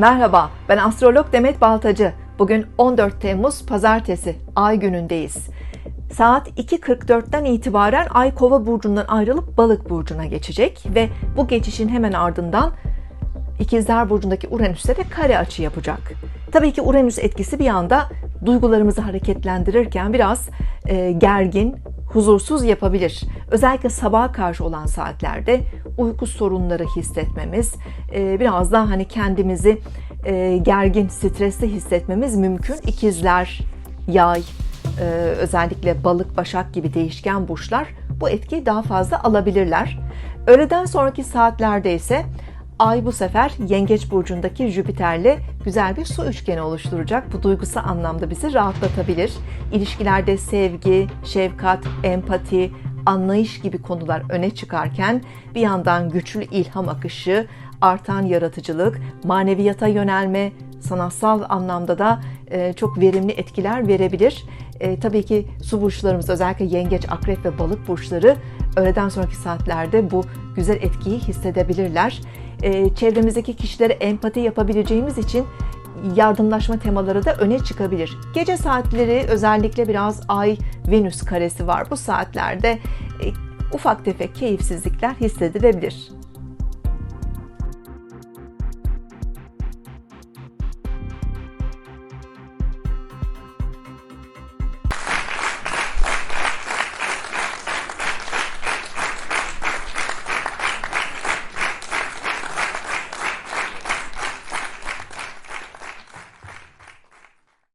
Merhaba, ben astrolog Demet Baltacı. Bugün 14 Temmuz Pazartesi, Ay günündeyiz. Saat 2.44'ten itibaren Ay Kova burcundan ayrılıp Balık burcuna geçecek ve bu geçişin hemen ardından İkizler burcundaki Uranüs'te de kare açı yapacak. Tabii ki Uranüs etkisi bir anda duygularımızı hareketlendirirken biraz e, gergin, huzursuz yapabilir. Özellikle sabaha karşı olan saatlerde uyku sorunları hissetmemiz, e, biraz daha hani kendimizi e, gergin, stresli hissetmemiz mümkün. İkizler, yay, e, özellikle balık, başak gibi değişken burçlar bu etkiyi daha fazla alabilirler. Öğleden sonraki saatlerde ise Ay bu sefer Yengeç burcundaki Jüpiter'le güzel bir su üçgeni oluşturacak. Bu duygusal anlamda bizi rahatlatabilir. İlişkilerde sevgi, şefkat, empati, anlayış gibi konular öne çıkarken bir yandan güçlü ilham akışı, artan yaratıcılık, maneviyata yönelme, sanatsal anlamda da e, çok verimli etkiler verebilir. E, tabii ki su burçlarımız özellikle yengeç, akrep ve balık burçları öğleden sonraki saatlerde bu güzel etkiyi hissedebilirler. E, çevremizdeki kişilere empati yapabileceğimiz için yardımlaşma temaları da öne çıkabilir. Gece saatleri özellikle biraz Ay Venüs karesi var. Bu saatlerde e, ufak tefek keyifsizlikler hissedilebilir.